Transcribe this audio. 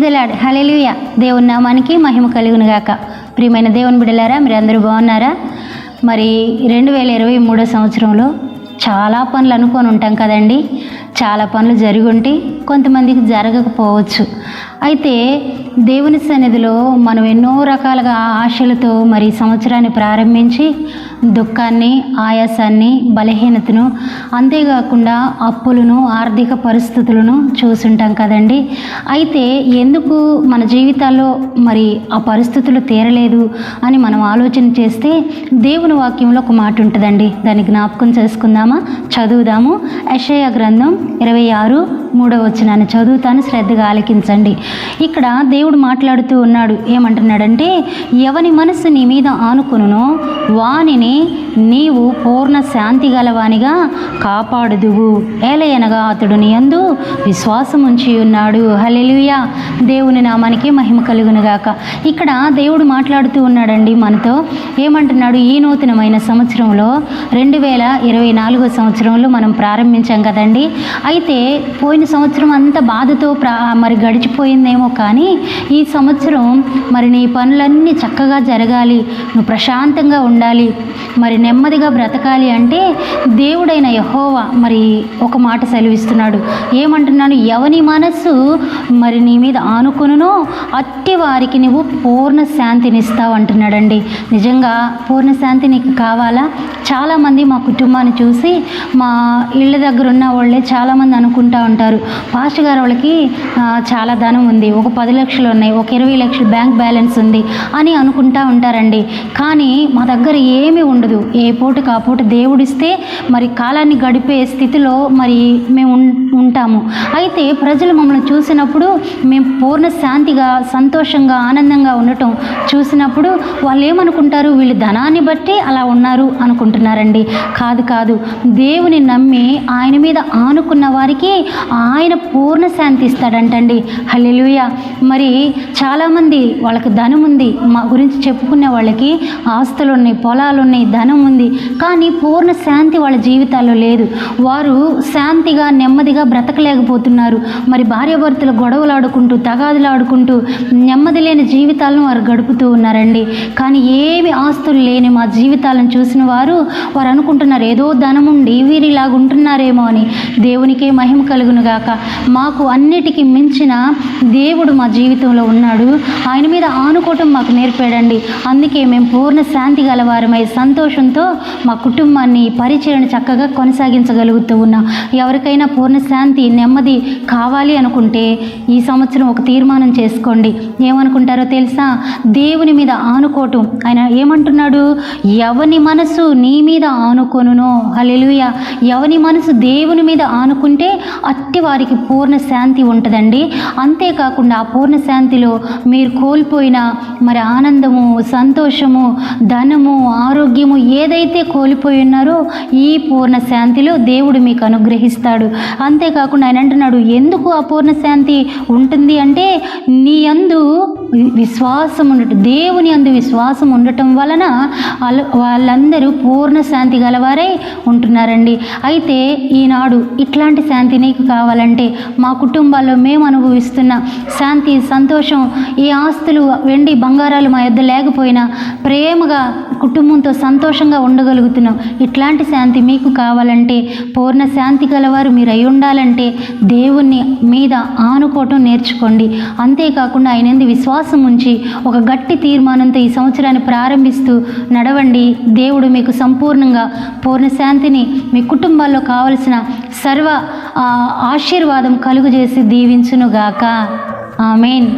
Praise దిలాడ్ hallelujah దేవుని నామానికి మహిమ కలుగును గాక ప్రియమైన దేవుని బిడలారా మీరు అందరూ బాగున్నారా? మరి రెండు వేల ఇరవై మూడో సంవత్సరంలో చాలా పనులు అనుకొని ఉంటాం కదండి. చాలా పనులు జరిగి ఉంటే కొంతమందికి జరగకపోవచ్చు. అయితే దేవుని సన్నిధిలో మనం ఎన్నో రకాలుగా ఆశలతో మరి సంవత్సరాన్ని ప్రారంభించి దుఃఖాన్ని ఆయాసాన్ని బలహీనతను అంతేకాకుండా అప్పులను ఆర్థిక పరిస్థితులను చూసుంటాం కదండి. అయితే ఎందుకు మన జీవితాల్లో మరి ఆ పరిస్థితులు తీరలేదు అని మనం ఆలోచన చేస్తే దేవుని వాక్యంలో ఒక మాట ఉంటుందండి. దాన్ని జ్ఞాపకం చేసుకుందామా? చదువుదాము. యషయ గ్రంథం ఇరవై ఆరు మూడవ వచ్చినాన్ని చదువుతాను శ్రద్ధగా ఆలకించండి. ఇక్కడ దేవుడు మాట్లాడుతూ ఉన్నాడు ఏమంటున్నాడంటే ఎవని మనసు నీ మీద ఆనుకునునో వానిని నీవు పూర్ణ శాంతి గలవానిగా కాపాడుదువు. ఏలయనగా అతడు నీ యందు విశ్వాసం ఉంచి ఉన్నాడు. హలెలుయా దేవుని నామానికి మహిమ కలుగునుగాక. ఇక్కడ దేవుడు మాట్లాడుతూ ఉన్నాడండి మనతో ఏమంటున్నాడు ఈ నూతనమైన సంవత్సరంలో రెండు వేల ఇరవై నాలుగో సంవత్సరంలో మనం ప్రారంభించాం కదండి. అయితే పోయిన సంవత్సరం అంతా బాధతో ప్రా మరి గడిచిపోయిందేమో కానీ ఈ సంవత్సరం మరి నీ పనులన్నీ చక్కగా జరగాలి. నువ్వు ప్రశాంతంగా ఉండాలి. మరి నెమ్మదిగా బ్రతకాలి అంటే దేవుడైన యహోవా మరి ఒక మాట సెలవిస్తున్నాడు. ఏమంటున్నాను? ఎవని మనస్సు మరి నీ మీద ఆనుకునునో అట్టి వారికి నువ్వు పూర్ణ శాంతినిస్తావు అంటున్నాడండి నిజంగా పూర్ణ శాంతి నీకు కావాలా? చాలామంది మా కుటుంబాన్ని చూసి మా ఇళ్ళ దగ్గర ఉన్న వాళ్ళే చాలామంది అనుకుంటా ఉంటారు. పాస్ట్ గారు వాళ్ళకి చాలా ధనం ఉంది. ఒక పది లక్షలు ఉన్నాయి ఒక ఇరవై లక్షలు బ్యాంక్ బ్యాలెన్స్ ఉంది అని అనుకుంటా ఉంటారండి. కానీ మా దగ్గర ఏమీ ఉండదు. ఏ పూటకు ఆ పూట దేవుడిస్తే మరి కాలాన్ని గడిపే స్థితిలో మరి మేము ఉం- ఉంటాము. అయితే ప్రజలు మమ్మల్ని చూసినప్పుడు మేము పూర్ణ శాంతిగా సంతోషంగా ఆనందంగా ఉండటం చూసినప్పుడు వాళ్ళు ఏమనుకుంటారు? వీళ్ళు ధనాన్ని బట్టి అలా ఉన్నారు అనుకుంటున్నారండి కాదు కాదు. దేవుని నమ్మి ఆయన మీద ఆనుకున్న వారికి ఆయన పూర్ణ శాంతి ఇస్తాడంటండి. హల్లెలుయ. మరి చాలామంది వాళ్ళకి ధనం ఉంది. మా గురించి చెప్పుకునే వాళ్ళకి ఆస్తులు ఉన్నాయి పొలాలు ఉన్నాయి ధనం ఉంది. కానీ పూర్ణ శాంతి వాళ్ళ జీవితాల్లో లేదు. వారు శాంతిగా నెమ్మదిగా బ్రతకలేకపోతున్నారు. మరి భార్యాభర్తలు గొడవలు ఆడుకుంటూ తగాదులు ఆడుకుంటూ నెమ్మది లేని జీవితాలను వారు గడుపుతూ ఉన్నారండి. కానీ ఏమి ఆస్తులు లేని మా జీవితాలను చూసిన వారు వారు అనుకుంటున్నారు ఏదో ధనం ఉండి వీరు ఇలాగుంటున్నారేమో అని. దేవునికే మహిమ కలుగును గాక మాకు అన్నిటికీ మించిన దేవుడు మా జీవితంలో ఉన్నాడు. ఆయన మీద ఆనుకోవటం మాకు నేర్పాడండి. అందుకే మేము పూర్ణ శాంతి గలవారమై సంతోషంతో మా కుటుంబాన్ని పరిచయం చక్కగా కొనసాగించగలుగుతూ ఉన్నాం. ఎవరికైనా పూర్ణ శాంతి నెమ్మది కావాలి అనుకుంటే ఈ సంవత్సరం ఒక తీర్మానం చేసుకోండి. ఏమనుకుంటారో తెలుసా? దేవుని మీద ఆనుకోవటం. ఆయన ఏమంటున్నాడు? ఎవని మనసు నీ నీ మీద ఆనుకొనునో. హలెలుయ ఎవని మనసు దేవుని మీద ఆనుకుంటే అట్టి వారికి పూర్ణ శాంతి ఉంటుందండి. అంతేకాకుండా ఆ పూర్ణ శాంతిలో మీరు కోల్పోయిన మరి ఆనందము సంతోషము ధనము ఆరోగ్యము ఏదైతే కోల్పోయి ఉన్నారో ఈ పూర్ణ శాంతిలో దేవుడు మీకు అనుగ్రహిస్తాడు. అంతేకాకుండా ఆయన అంటున్నాడు ఎందుకు ఆ పూర్ణ శాంతి ఉంటుంది? అంటే నీ అందు విశ్వాసం ఉండటం దేవుని అందు విశ్వాసం ఉండటం వలన వాళ్ళందరూ పూర్ణ శాంతి గలవారై ఉంటున్నారండి. అయితే ఈనాడు ఇట్లాంటి శాంతి నీకు కావాలంటే మా కుటుంబాల్లో మేము అనుభవిస్తున్న శాంతి సంతోషం ఈ ఆస్తులు వెండి బంగారాలు మా యొద్ద లేకపోయినా ప్రేమగా కుటుంబంతో సంతోషంగా ఉండగలుగుతున్నాం. ఇట్లాంటి శాంతి మీకు కావాలంటే పూర్ణ శాంతి గలవారు మీరు అయి ఉండాలంటే దేవుణ్ణి మీద ఆనుకోవటం నేర్చుకోండి. అంతేకాకుండా ఆయన ఎందు విశ్వాసం ఉంచి ఒక గట్టి తీర్మానంతో ఈ సంవత్సరాన్ని ప్రారంభిస్తూ నడవండి. దేవుడు మీకు సంపూర్ణంగా పూర్ణ శాంతిని మీ కుటుంబాల్లో కావలసిన సర్వ ఆశీర్వాదం కలుగు చేసి దీవించునుగాక. ఆమెన్.